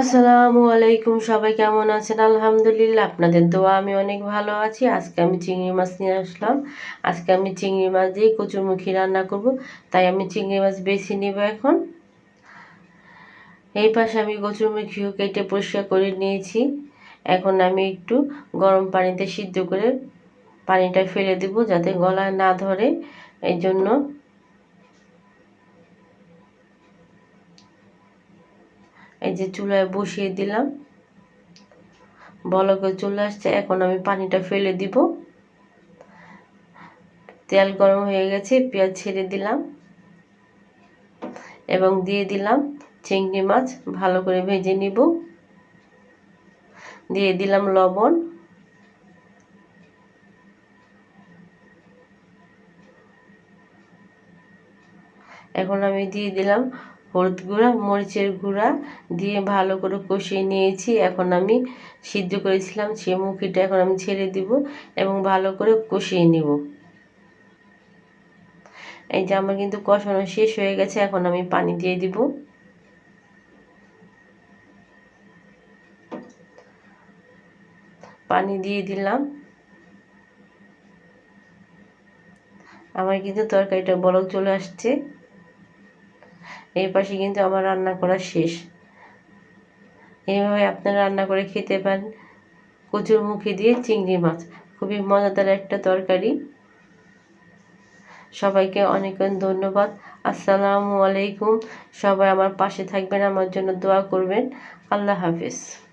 আসসালামু আলাইকুম, সবাই কেমন আছেন? আলহামদুলিল্লাহ, আপনাদের দোয়া আমি অনেক ভালো আছি। আজকে আমি চিংড়ি মাছ নিয়ে আসলাম। আজকে আমি চিংড়ি মাছ দিয়ে কচুরমুখী রান্না করব। তাই আমি চিংড়ি মাছ বেছে নিব এখন। এই পাশে আমি কচুরমুখীও কেটে পরিষ্কার করে নিয়েছি। এখন আমি একটু গরম পানিতে সিদ্ধ করে পানিটা ফেলে দেব যাতে গলায় না ধরে। এই জন্য এই যে চুলায় বসিয়ে দিলাম। বলকে চলে আসছে। এখন আমি পানিটা ফেলে দিব। তেল গরম হয়ে গেছে, পেঁয়াজ ছেড়ে দিলাম এবং দিয়ে দিলাম চিংড়ি মাছ। ভালো করে ভেজে নিব। দিয়ে দিলাম লবণ। এখন আমি দিয়ে দিলাম হলুদ গুঁড়া, মরিচের গুঁড়া দিয়ে ভালো করে কষিয়ে নিয়েছি। এখন আমি সিদ্ধ করেছিলাম সে মুখিটা এখন আমি ছেড়ে দিব এবং ভালো করে কষিয়ে নিব। এই যে আমার কিন্তু কষানো শেষ হয়ে গেছে, এখন আমি পানি দিয়ে দিব। পানি দিয়ে দিলাম। আমার কিন্তু তরকারিটা বলক চলে আসছে। এই পাশে কিন্তু আমার রান্না করা শেষ। এইভাবে আপনারা রান্না করে খেতে পারেন। কচুর মুখে দিয়ে চিংড়ি মাছ, খুবই মজাদার একটা তরকারি। সবাইকে অনেক ধন্যবাদ। আসসালামু আলাইকুম। সবাই আমার পাশে থাকবেন, আমার জন্য দোয়া করবেন। আল্লাহ হাফিজ।